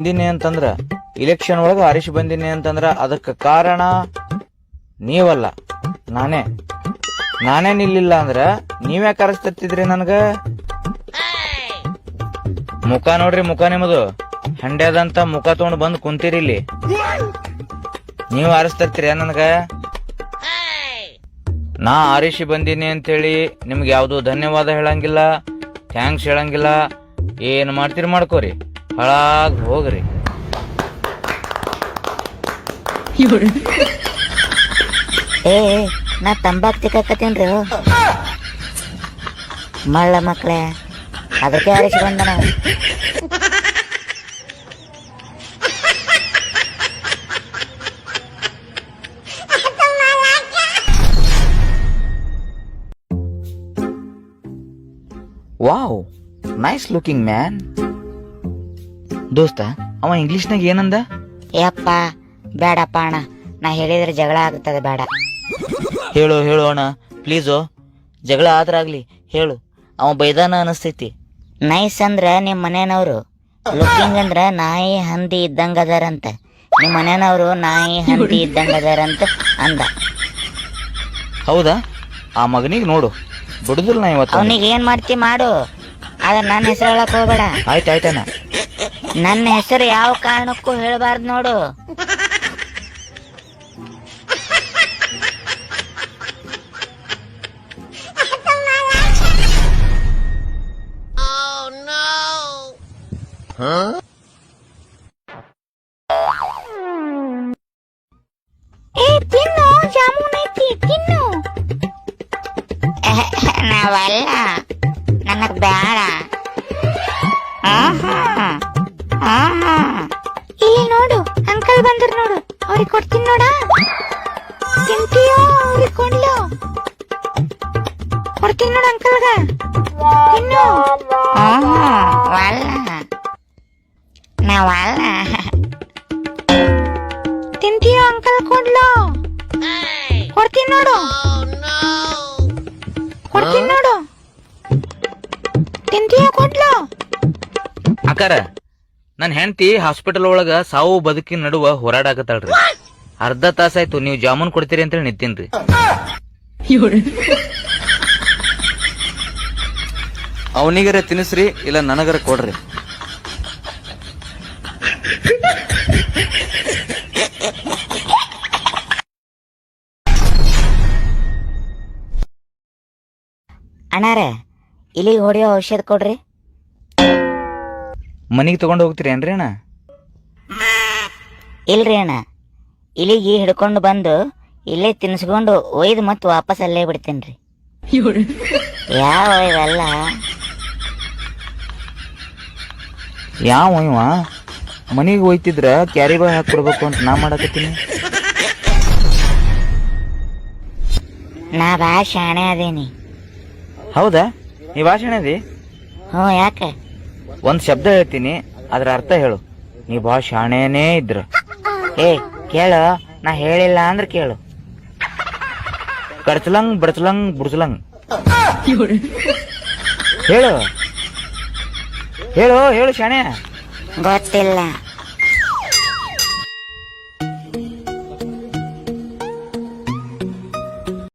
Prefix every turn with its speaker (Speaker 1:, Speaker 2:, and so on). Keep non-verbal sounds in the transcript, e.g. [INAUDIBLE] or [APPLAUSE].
Speaker 1: ಬಂದಿನಿ ಅಂತಂದ್ರ ಇಲೆಕ್ಷನ್ ಒಳಗ ಆರಿಸಿ ಬಂದಿನಿ ಅಂತಂದ್ರ, ಅದಕ್ಕೆ ಕಾರಣ ನೀವಲ್ಲ, ನಾನೇ. ನಾನೇ ನಿಲ್ಲಿಲ್ಲ ಅಂದ್ರ ನೀವ್ಯಾಕೆ ಅರಸ್ತತ್ತಿದ್ರಿ ನನ್ಗ? ಮುಖ ನೋಡ್ರಿ ಮುಖ ನಿಮ್ಮದು ಹಂಡ್ಯದಂತ ಮುಖ ತಗೊಂಡ್ ಬಂದ್ ಕುಂತೀರಿ ಇಲ್ಲಿ. ನೀವ್ ಆರಿಸ್ತರ್ತೀರಿ ನನ್ಗ? ನಾ ಆರಿಸಿ ಬಂದೀನಿ ಅಂತೇಳಿ ನಿಮ್ಗೆ ಯಾವುದು ಧನ್ಯವಾದ ಹೇಳಂಗಿಲ್ಲ ಥ್ಯಾಂಕ್ಸ್ ಹೇಳಂಗಿಲ್ಲ. ಏನ್ ಮಾಡ್ತೀರಿ ಮಾಡ್ಕೋರಿ? ಹಾಳಾಗ್ ಹೋಗ್ರಿ.
Speaker 2: ಏ ನಾ ತಂಬಾಕ್ ತಿಕ್ಕತ್ತೀನ್ರಿ ಮಳ್ಳ ಮಕ್ಳೇ ಅದಕ್ಕೆ ಆರಿಸಿ ಬಂದನ
Speaker 1: ವಾವ್ ನೈಸ್ ಲುಕಿಂಗ್ ಮ್ಯಾನ್ ದೋಸ್ತ ಅವ ಇಂಗ್ಲಿಷ್ನಾಗ ಏನಂದ?
Speaker 2: ಯಪ್ಪ ಬೇಡಪ್ಪ ಅಣ್ಣ. ನಾ ಹೇಳಿದ್ರೆ ಜಗಳ ಆಗುತ್ತದೆ ಬೇಡ.
Speaker 1: ಹೇಳು ಹೇಳು ಅಣ್ಣ. ಪ್ಲೀಸು ಜಗಳ ಆದ್ರಾಗ್ಲಿ ಹೇಳು. ಅವ ಬೈದಾನ ಅನಸ್ತೈತಿ.
Speaker 2: ನೈಸ್ ಅಂದ್ರ ನಿಮ್ಮ ಮನೆಯವರು. ಲುಕಿಂಗ್ ಅಂದ್ರೆ ನಾಯಿ ಹಂದಿ ಇದ್ದಂಗ ಅದಾರಂತ ನಿಮ್ಮ ಮನೆಯವರು ನಾಯಿ ಹಂದಿ ಇದ್ದಂಗ ಅದಾರಂತ ಅಂದ.
Speaker 1: ಹೌದಾ? ಆ ಮಗನಿಗೆ ನೋಡು. ಬಿಡುದಿಲ್ಲ ನಾ ಇವತ್ತು
Speaker 2: ಅವನಿಗೆ ಏನ್ ಮಾಡ್ತಿ ಮಾಡು. ಆದ್ರೆ ನನ್ನ ಹೆಸರು ಹೇಳಕ್ ಹೋಗ್ಬೇಡ.
Speaker 1: ಆಯ್ತು ಆಯ್ತಣ್ಣ
Speaker 2: ನನ್ನ ಹೆಸರು ಯಾವ ಕಾರಣಕ್ಕೂ ಹೇಳಬಾರ್ದು ನೋಡು. ತಿನ್ನು. ನಾವಲ್ಲ ನನಗ್ ಬೇಡ. ಆಹಾ. ನೋಡು ಕೊಡ್ತೀನಿ ನೋಡ. ತಿಂತೀಯೋ ಅವ್ರಿಗೆ ಕೊಡ್ಲು. ಕೊಡ್ತೀನಿ ನೋಡು ಅಂಕಲ್ಗ. ಇನ್ನು ತಿಂತೀಯೋ ಅಂಕಲ್ ಕೊಡ್ಲು. ಕೊಡ್ತೀನಿ ನೋಡು. ಕೊಡ್ತೀನಿ ನೋಡು. ತಿಂತೀಯೋ ಕೊಡ್ಲು.
Speaker 1: ನನ್ನ ಹೆಂಡತಿ ಹಾಸ್ಪಿಟಲ್ ಒಳಗ ಸಾವು ಬದುಕಿನ ನಡುವ ಹೋರಾಡಕತ್ತಾಳ್ರಿ. ಅರ್ಧ ತಾಸಾಯ್ತು ನೀವು ಜಾಮೂನ್ ಕೊಡ್ತೀರಿ ಅಂತೇಳಿ ನಿಂತೀನ್ರಿ. ಅವನಿಗರ ತಿನ್ಸ್ರಿ ಇಲ್ಲ ನನಗರ ಕೊಡ್ರಿ.
Speaker 2: ಅಣ್ಣಾರೆ ಇಲ್ಲಿ ಹೊಡೆಯೋ ಔಷಧ ಕೊಡ್ರಿ.
Speaker 1: ಮನೆಗೆ ತಗೊಂಡು ಹೋಗ್ತೀರಿ ಏನ್ರಿ ಅಣ್ಣ?
Speaker 2: ಇಲ್ರಿ ಅಣ್ಣ. ಇಲಿಗೆ ಹಿಡ್ಕೊಂಡು ಬಂದು ಇಲ್ಲೇ ತಿನ್ಸ್ಕೊಂಡು ಒಯ್ದು ಮತ್ತೆ ವಾಪಸ್ ಅಲ್ಲೇ ಬಿಡ್ತೇನ್ರಿ. ಯಾವ ಇವೆಲ್ಲ
Speaker 1: ಯಾವ ಇವ? ಮನೆಗೆ ಹೋಯ್ತಿದ್ರ ಕ್ಯಾರಿ ಬಾಯ್ ಹಾಕೊಡ್ಬೇಕು ಅಂತ ನಾ ಮಾಡಕತ್ತೀನಿ.
Speaker 2: ನಾ ಬಾ ಶಾಣೆ ಅದೇನಿ.
Speaker 1: ಹೌದಾ? ನೀ ಭಾಷಣ ಅದಿ?
Speaker 2: ಹ್ಞೂ ಯಾಕೆ?
Speaker 1: ಒಂದು ಶಬ್ದ ಹೇಳ್ತೀನಿ ಅದ್ರ ಅರ್ಥ ಹೇಳು. ನೀ ಬಾ ಶಾಣೆನೇ ಇದ್ರ.
Speaker 2: ಏ ಕೇಳು ನಾ ಹೇಳಿಲ್ಲ ಅಂದ್ರೆ ಕೇಳು.
Speaker 1: ಕಡ್ಚಲಂಗ್ ಬಡ್ಚಲಂಗ್ ಬುಡ್ಸಲಂಗ್. [LAUGHS] ಹೇಳು. ಹೇಳು ಹೇಳು ಶಾಣೆ.
Speaker 2: ಗೊತ್ತಿಲ್ಲ.